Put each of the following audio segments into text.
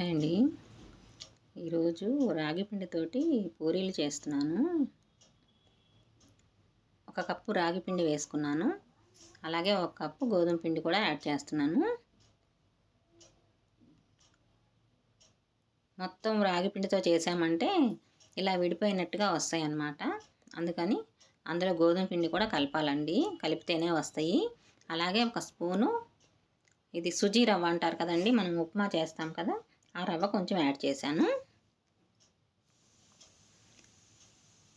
Hi అండి. ఈరోజు రాగి పిండితోటి పూరీలు చేస్తున్నాను. ఒక కప్పు రాగి పిండి వేసుకున్నాను. అలాగే ఒక కప్పు గోధుమ పిండి కూడా యాడ్ చేస్తున్నాను. మొత్తం రాగి పిండితో చేసామంటే ఇలా విడిపోయినట్టుగా వస్తాయి అన్నమాట అందుకని అందులో గోధుమ పిండి కూడా కలపాలండి. కలిపితేనే వస్తాయి. అలాగే ఒక స్పూను ఇది సుజీ రవ్వ అంటారు కదండి మనం ఉప్మా చేస్తాం కదా ఆ రవ్వ కొంచెం యాడ్ చేశాను.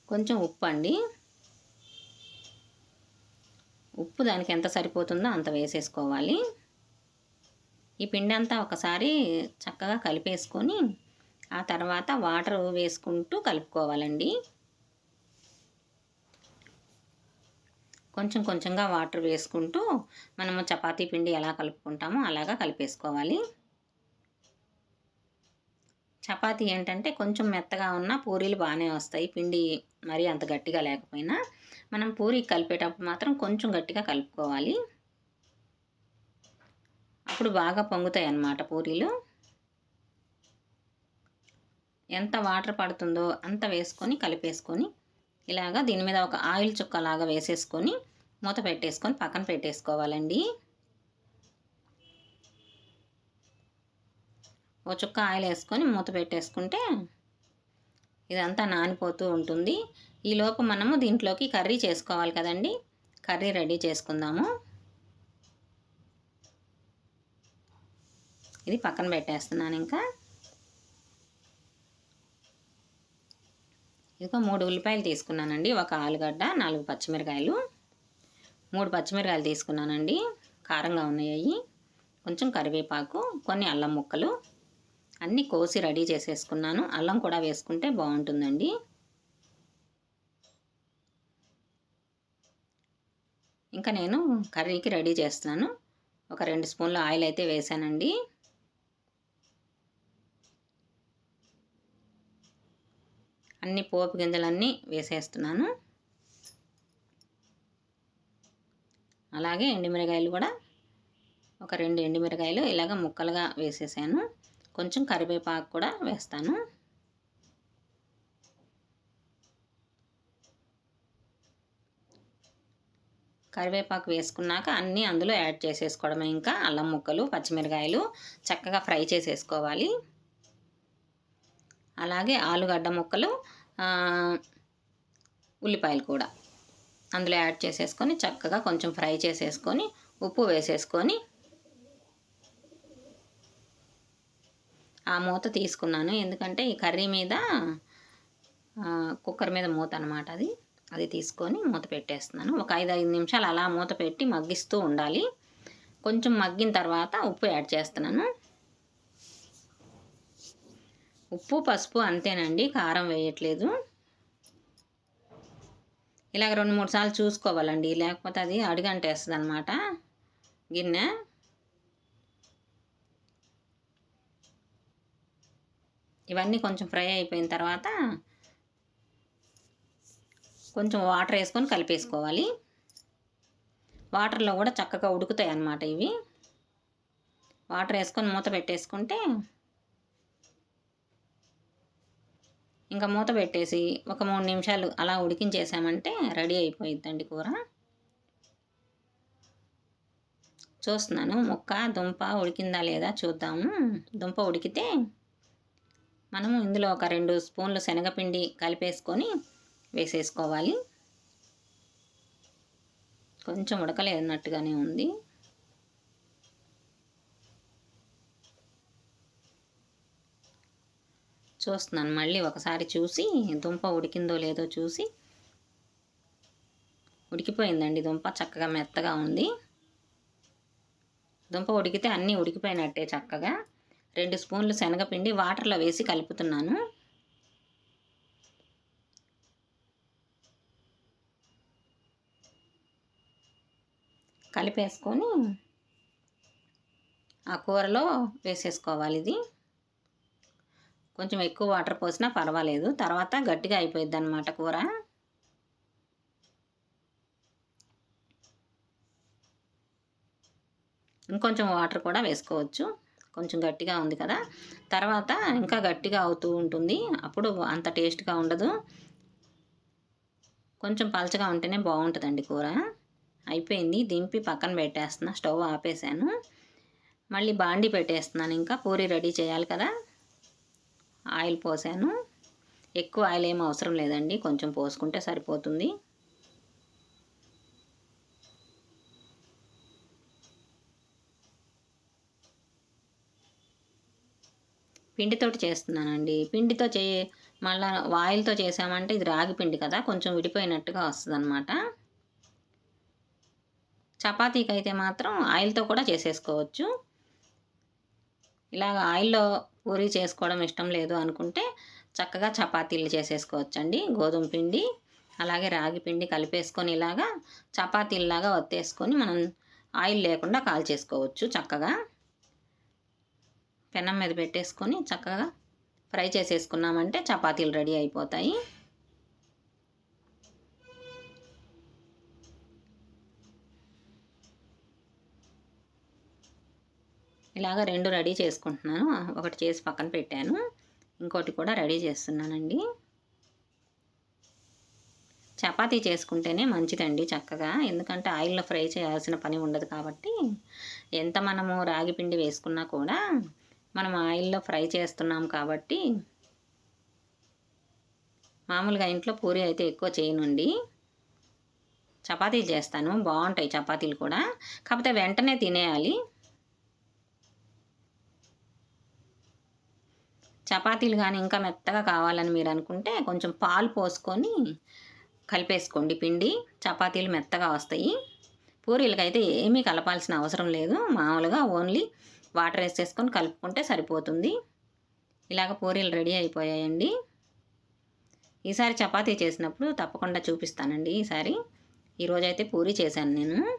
కొంచెం ఉప్పు అండి. ఉప్పు దానికి ఎంత సరిపోతుందో అంత వేసేసుకోవాలి. ఈ పిండి అంతా ఒకసారి చక్కగా కలిపేసుకొని ఆ తర్వాత వాటర్ వేసుకుంటూ కలుపుకోవాలండి. కొంచెం కొంచెంగా వాటర్ వేసుకుంటూ మనము చపాతీ పిండి ఎలా కలుపుకుంటామో అలాగా కలిపేసుకోవాలి. చపాతీ ఏంటంటే కొంచెం మెత్తగా ఉన్న పూరీలు బాగానే వస్తాయి. పిండి మరీ అంత గట్టిగా లేకపోయినా మనం పూరి కలిపేటప్పుడు మాత్రం కొంచెం గట్టిగా కలుపుకోవాలి. అప్పుడు బాగా పొంగుతాయి అన్నమాట పూరీలు. ఎంత వాటర్ పడుతుందో అంత వేసుకొని కలిపేసుకొని ఇలాగా దీని మీద ఒక ఆయిల్ చుక్కలాగా వేసేసుకొని మూత పెట్టేసుకొని పక్కన పెట్టేసుకోవాలండి. ఓ చుక్క ఆయిల్ వేసుకొని మూత పెట్టేసుకుంటే ఇదంతా నానిపోతూ ఉంటుంది. ఈలోపు మనము దీంట్లోకి కర్రీ చేసుకోవాలి కదండి. కర్రీ రెడీ చేసుకుందాము. ఇది పక్కన పెట్టేస్తున్నాను ఇంకా. ఇదిగో మూడు ఉల్లిపాయలు తీసుకున్నానండి. ఒక ఆలుగడ్డ నాలుగు పచ్చిమిరకాయలు. మూడు పచ్చిమిరకాయలు తీసుకున్నానండి. కారంగా ఉన్నాయి. కొంచెం కరివేపాకు కొన్ని అల్లం ముక్కలు. అన్నీ కోసి రెడీ చేసేసుకున్నాను. అల్లం కూడా వేసుకుంటే బాగుంటుందండి. ఇంకా నేను కర్రీకి రెడీ చేస్తున్నాను. ఒక రెండు స్పూన్ల ఆయిల్ అయితే వేసానండి. అన్ని పోపు గింజలన్నీ వేసేస్తున్నాను. అలాగే ఎండుమిరకాయలు కూడా ఒక రెండు ఎండుమిరకాయలు ఇలాగ ముక్కలుగా వేసేసాను. కొంచెం కరివేపాకు కూడా వేస్తాను. కరివేపాకు వేసుకున్నాక అన్నీ అందులో యాడ్ చేసేసుకోవడమే. ఇంకా అల్లం ముక్కలు పచ్చిమిరకాయలు చక్కగా ఫ్రై చేసేసుకోవాలి. అలాగే ఆలుగడ్డ ముక్కలు ఉల్లిపాయలు కూడా అందులో యాడ్ చేసేసుకొని చక్కగా కొంచెం ఫ్రై చేసేసుకొని ఉప్పు వేసేసుకొని ఆ మూత తీసుకున్నాను. ఎందుకంటే ఈ కర్రీ మీద కుక్కర్ మీద మూత అనమాట అది. అది తీసుకొని మూత పెట్టేస్తున్నాను. ఒక ఐదు ఐదు నిమిషాలు అలా మూత పెట్టి మగ్గిస్తూ ఉండాలి. కొంచెం మగ్గిన తర్వాత ఉప్పు యాడ్ చేస్తున్నాను. ఉప్పు పసుపు అంతేనండి. కారం వేయట్లేదు. ఇలాగ రెండు మూడు సార్లు చూసుకోవాలండి. లేకపోతే అది అడుగంటేస్తుంది అనమాట గిన్నె ఇవన్నీ కొంచెం ఫ్రై అయిపోయిన తర్వాత కొంచెం వాటర్ వేసుకొని కలిపేసుకోవాలి. వాటర్లో కూడా చక్కగా ఉడుకుతాయి అన్నమాట ఇవి. వాటర్ వేసుకొని మూత పెట్టేసుకుంటే ఇంకా మూత పెట్టేసి ఒక మూడు నిమిషాలు అలా ఉడికించేసామంటే రెడీ అయిపోయిద్దండి కూర. చూస్తున్నాను ముక్క దుంప ఉడికిందా లేదా చూద్దాము. దుంప ఉడికితే మనము ఇందులో ఒక రెండు స్పూన్లు శనగపిండి కలిపేసుకొని వేసేసుకోవాలి. కొంచెం ఉడకలేనట్టుగానే ఉంది. చూస్తున్నాను మళ్ళీ ఒకసారి చూసి దుంప ఉడికిందో లేదో చూసి. ఉడికిపోయిందండి దుంప చక్కగా మెత్తగా ఉంది. దుంప ఉడికితే అన్నీ ఉడికిపోయినట్టే చక్కగా. రెండు స్పూన్లు శనగపిండి వాటర్లో వేసి కలుపుతున్నాను. కలిపేసుకొని ఆ కూరలో వేసేసుకోవాలి ఇది. కొంచెం ఎక్కువ వాటర్ పోసినా పర్వాలేదు. తర్వాత గట్టిగా అయిపోయింది అనమాట కూర. ఇంకొంచెం వాటర్ కూడా వేసుకోవచ్చు. కొంచెం గట్టిగా ఉంది కదా. తర్వాత ఇంకా గట్టిగా అవుతూ ఉంటుంది. అప్పుడు అంత టేస్ట్గా ఉండదు. కొంచెం పలచగా ఉంటేనే బాగుంటుందండి కూర. అయిపోయింది. దింపి పక్కన పెట్టేస్తున్నా. స్టవ్ ఆపేసాను. మళ్ళీ బాండి పెట్టేస్తున్నాను ఇంకా. పూరి రెడీ చేయాలి కదా. ఆయిల్ పోసాను. ఎక్కువ ఆయిల్ ఏం అవసరం లేదండి. కొంచెం పోసుకుంటే సరిపోతుంది. పిండితోటి చేస్తున్నానండి. పిండితో చే మళ్ళీ ఆయిల్తో చేసామంటే ఇది రాగి పిండి కదా కొంచెం విడిపోయినట్టుగా వస్తుంది అనమాట చపాతీకి అయితే మాత్రం ఆయిల్తో కూడా చేసేసుకోవచ్చు. ఇలాగ ఆయిల్లో పూరి చేసుకోవడం ఇష్టం లేదు అనుకుంటే చక్కగా చపాతీలు చేసేసుకోవచ్చండి. గోధుమ పిండి అలాగే రాగి పిండి కలిపేసుకొని ఇలాగా చపాతీలాగా వత్తేసుకొని మనం ఆయిల్ లేకుండా కాల్ చేసుకోవచ్చు చక్కగా. పెనం మీద పెట్టేసుకొని చక్కగా ఫ్రై చేసేసుకున్నామంటే చపాతీలు రెడీ అయిపోతాయి. ఇలాగ రెండు రెడీ చేసుకుంటున్నాను. ఒకటి చేసి పక్కన పెట్టాను. ఇంకోటి కూడా రెడీ చేస్తున్నానండి. చపాతీ చేసుకుంటేనే మంచిదండి చక్కగా. ఎందుకంటే ఆయిల్లో ఫ్రై చేయాల్సిన పని ఉండదు కాబట్టి ఎంత మనము రాగి పిండి వేసుకున్నా కూడా మనం ఆయిల్లో ఫ్రై చేస్తున్నాం కాబట్టి మామూలుగా ఇంట్లో పూరి అయితే ఎక్కువ చేయనుండి. చపాతీలు చేస్తాను బాగుంటాయి చపాతీలు కూడా. కాకపోతే వెంటనే తినేయాలి. చపాతీలు కానీ ఇంకా మెత్తగా కావాలని మీరు అనుకుంటే కొంచెం పాలు పోసుకొని కలిపేసుకోండి పిండి. చపాతీలు మెత్తగా వస్తాయి. పూరీలకైతే ఏమీ కలపాల్సిన అవసరం లేదు. మామూలుగా ఓన్లీ వాటర్ వేసేసుకొని కలుపుకుంటే సరిపోతుంది. ఇలాగ పూరీలు రెడీ అయిపోయాయండి. ఈసారి చపాతీ చేసినప్పుడు తప్పకుండా చూపిస్తానండి ఈసారి. ఈరోజైతే పూరీ చేశాను నేను.